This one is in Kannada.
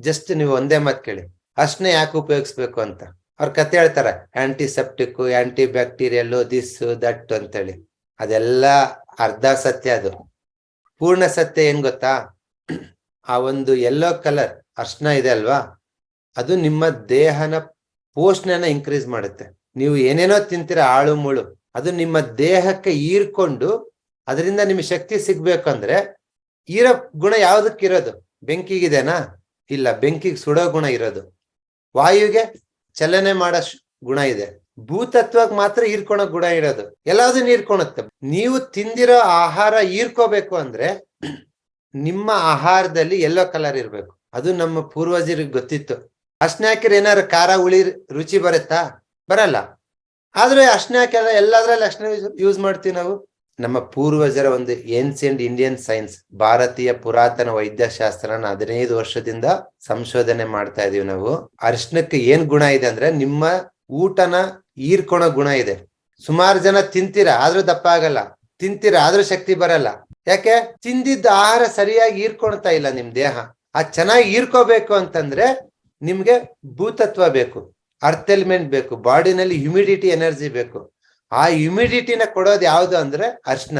ಜಸ್ಟ್ ನೀವು ಒಂದೇ ಮಾತು ಕೇಳಿ. ಅರ್ಶನ ಯಾಕೆ ಉಪಯೋಗಿಸ್ಬೇಕು ಅಂತ? ಅವ್ರ ಕತೆ ಹೇಳ್ತಾರೆ antiseptic anti bacterial this that ಅಂತೇಳಿ. ಅದೆಲ್ಲ ಅರ್ಧ ಸತ್ಯ ಅದು. ಪೂರ್ಣ ಸತ್ಯ ಏನ್ ಗೊತ್ತಾ? ಆ ಒಂದು ಯೆಲ್ಲೋ ಕಲರ್ ಅರ್ಶನ ಇದೆ ಅಲ್ವಾ? ಅದು ನಿಮ್ಮ ದೇಹನ ಪೋಷಣೆನ ಇನ್ಕ್ರೀಸ್ ಮಾಡುತ್ತೆ. ನೀವು ಏನೇನೋ ತಿಂತೀರ, ಆಳು ಮುಳು, ಅದು ನಿಮ್ಮ ದೇಹಕ್ಕೆ ಈರ್ಕೊಂಡು ಅದರಿಂದ ನಿಮಗೆ ಶಕ್ತಿ ಸಿಗ್ಬೇಕಂದ್ರೆ ಈರೋ ಗುಣ ಯಾವ್ದಕ್ಕಿರೋದು? ಬೆಂಕಿಗಿದೆನಾ? ಇಲ್ಲ, ಬೆಂಕಿಗೆ ಸುಡೋ ಗುಣ ಇರೋದು. ವಾಯುಗೆ ಚಲನೆ ಮಾಡೋ ಗುಣ ಇದೆ. ಭೂತತ್ವಕ್ಕೆ ಮಾತ್ರ ಹೀರ್ಕೊಳೋ ಗುಣ ಇರೋದು. ಎಲ್ಲಾದ್ರೂ ಹೀರ್ಕೊಳುತ್ತೆ. ನೀವು ತಿಂದಿರೋ ಆಹಾರ ಹೀರ್ಕೋಬೇಕು ಅಂದ್ರೆ ನಿಮ್ಮ ಆಹಾರದಲ್ಲಿ ಎಲ್ಲೋ ಕಲರ್ ಇರ್ಬೇಕು. ಅದು ನಮ್ಮ ಪೂರ್ವಜರಿಗೆ ಗೊತ್ತಿತ್ತು. ಅರ್ಶನ ಹಾಕಿದ್ರೆ ಏನಾದ್ರು ಖಾರ, ಹುಳಿ, ರುಚಿ ಬರುತ್ತಾ? ಬರಲ್ಲ. ಆದ್ರೆ ಅರ್ಶನ ಹಾಕಲ್ಲ ಎಲ್ಲದ್ರಲ್ಲಿ ಅರ್ಶನ ಯೂಸ್ ಮಾಡ್ತೀವಿ ನಾವು. ನಮ್ಮ ಪೂರ್ವಜರ ಒಂದು ಏನ್ಸಿಯಂಟ್ ಇಂಡಿಯನ್ ಸೈನ್ಸ್ ಭಾರತೀಯ ಪುರಾತನ ವೈದ್ಯಶಾಸ್ತ್ರನ ಹದಿನೈದು ವರ್ಷದಿಂದ ಸಂಶೋಧನೆ ಮಾಡ್ತಾ ಇದೀವಿ ನಾವು. ಅರಿಶಿನಕ್ಕೆ ಏನ್ ಗುಣ ಇದೆ ಅಂದ್ರೆ ನಿಮ್ಮ ಊಟನ ಹೀರ್ಕೊಳೋ ಗುಣ ಇದೆ. ಸುಮಾರು ಜನ ತಿಂತೀರ, ಆದ್ರೂ ದಪ್ಪ ಆಗಲ್ಲ ತಿಂತೀರ, ಆದ್ರೂ ಶಕ್ತಿ ಬರಲ್ಲ. ಯಾಕೆ? ತಿಂದಿದ್ದ ಆಹಾರ ಸರಿಯಾಗಿ ಹೀರ್ಕೊಳ್ತಾ ಇಲ್ಲ ನಿಮ್ ದೇಹ. ಆ ಚೆನ್ನಾಗಿ ಹೀರ್ಕೋಬೇಕು ಅಂತಂದ್ರೆ ನಿಮ್ಗೆ ಭೂತತ್ವ ಬೇಕು ಅರ್ಥ ಎಲಿಮೆಂಟ್ ಬೇಕು ಬಾಡಿನಲ್ಲಿ ಹ್ಯುಮಿಡಿಟಿ ಎನರ್ಜಿ ಬೇಕು. ಆ ಹ್ಯುಮಿಡಿಟಿನ ಕೊಡೋದು ಯಾವುದು ಅಂದ್ರೆ ಅರ್ಶನ.